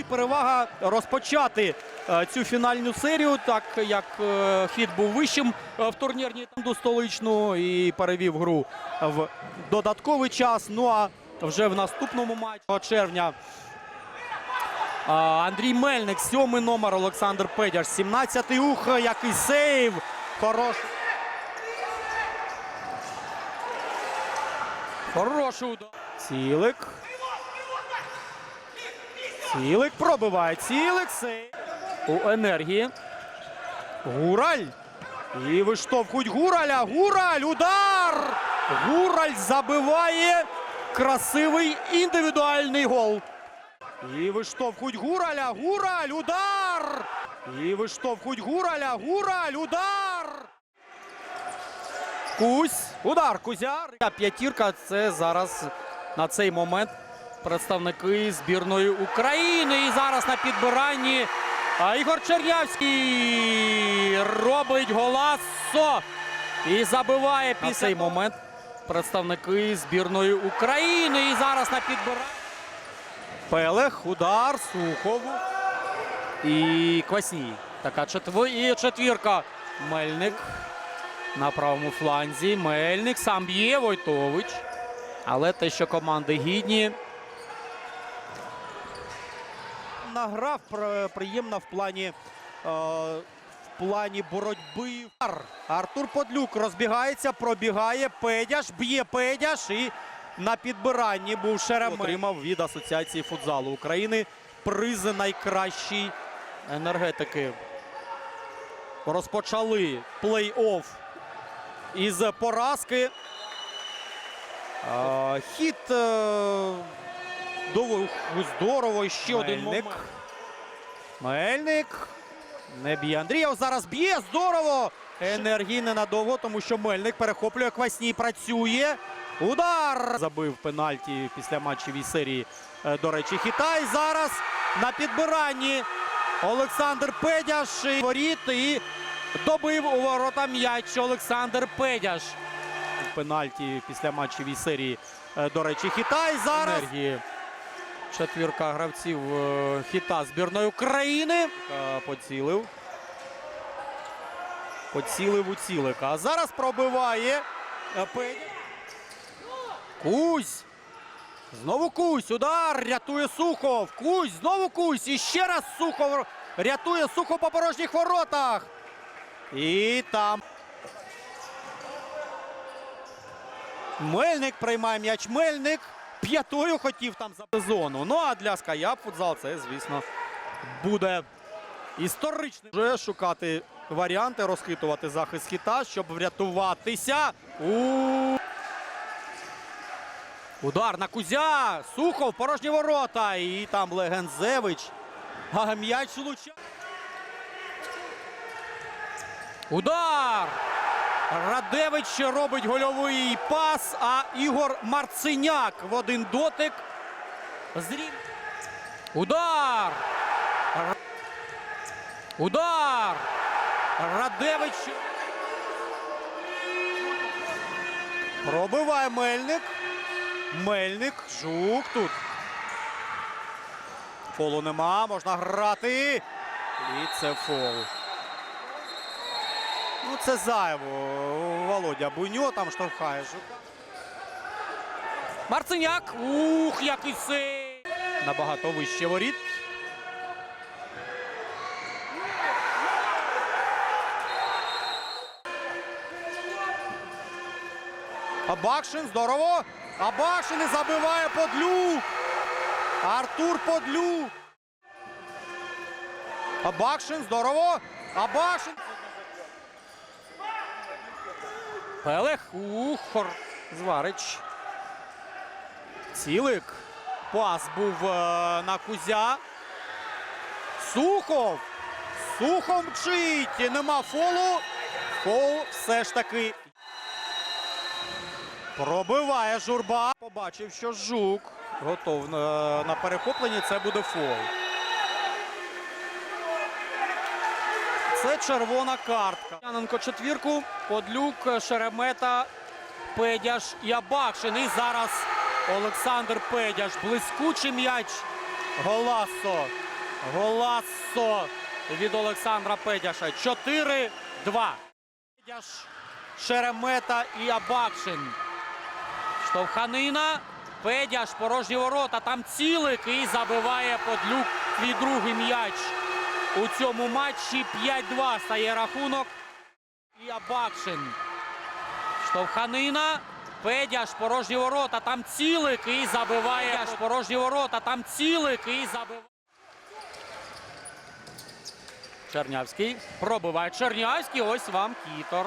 І перевага розпочати е, цю фінальну серію, так як е, хід був вищим е, в турнірній танду столичну і перевів гру в додатковий час. Ну а вже в наступному матчі червня Андрій Мельник, сьомий номер, Олександр Педяш, 17-й ух, який сейв. Хороший. Хороший удар. Цілик. Цілик пробиває. Цілик сейв. У енергії. Гураль. І виштовхують Гураля. Гураль. Удар! Гураль забиває красивий індивідуальний гол. І виштовхують Гураля. Гураль. Удар! І виштовхують Гураля. Гураль. Удар! Кузь. Удар. Кузяр. П'ятірка. Це зараз на цей момент представники збірної України. І зараз на підбиранні Ігор Чернявський робить голасо і забиває після цей момент представники збірної України. І зараз на підбиранні. Пелех, удар, Сухов і Квасній. Така четвер... і четвірка. Мельник на правому фланзі. Мельник сам б'є Войтович. Але те, що команди гідні. Награв приємна в плані, е, в плані боротьби. Ар- Артур Подлюк розбігається, пробігає. Педяш, б'є Педяш і на підбиранні був Шеремет. Отримав від Асоціації футзалу України приз найкращій енергетики. Розпочали плей-офф із поразки. А, Хід е, довго здорово. Ще один Мельник. момент. Мельник. Не б'є Андрієв. Зараз б'є. Здорово. Енергії ненадовго, тому що Мельник перехоплює Квасній. Працює. Удар. Забив пенальті після матчевій серії. е, До речі, Хітай зараз на підбиранні. Олександр Педяш і воріт і добив у ворота м'яч Олександр Педяш. Пенальті після матчевій серії. е, До речі, Хітай зараз. Енергії. Четвірка гравців е, хіта збірної України. Поцілив. Поцілив у цілика. А зараз пробиває е, Кузь. Знову Кузь. Удар. Рятує Сухов. Кузь. Знову Кузь. І ще раз Сухов рятує Сухов по порожніх воротах. І там. Мельник приймає м'яч. Мельник п'ятою хотів там за зону. Ну а для Скаяп футзал це, звісно, буде історичним. Вже шукати варіанти, розхитувати захист хіта, щоб врятуватися. У... Удар на Кузя. Сухов, порожні ворота. І там Легензевич. А м'яч влучає. Удар! Радевич робить гольовий пас, а Ігор Марциняк в один дотик. Зрів. Удар! Удар! Радевич. Пробиває Мельник. Мельник. Жук тут. Фолу нема, можна грати. І це фол. Ну, це зайво. Володя Буйньо там штовхає Марциняк. Ух, який сей. Набагато вище воріт. Абакшин, здорово. Абакшин і забиває Подлюк. Артур Подлюк. Абакшин, здорово. Абакшин. Пелех. Ухор. Зварич. Цілик. Пас був е, на Кузя. Сухов. Сухов мчить. Нема фолу. Фол все ж таки. Пробиває журба. Побачив, що жук готов на, на перехопленні. Це буде фол. Це червона картка. Яненко четвірку. Подлюк, Шеремета, Педяш і Абакшин. І зараз Олександр Педяш. Блискучий м'яч. Голасо. Голасо від Олександра Педяша. 4-2. Педяш, Шеремета і Абакшин. Штовханина. Педяш, порожні ворота. Там цілик і забиває Подлюк свій другий м'яч. У цьому матчі 5-2 стає рахунок. І Абакшин. Штовханина. Педяш, порожні ворота. Там цілик і забиває. Педяш, порожні ворота. Там цілик і забиває. Чернявський. Пробиває Чернявський. Ось вам Кітор.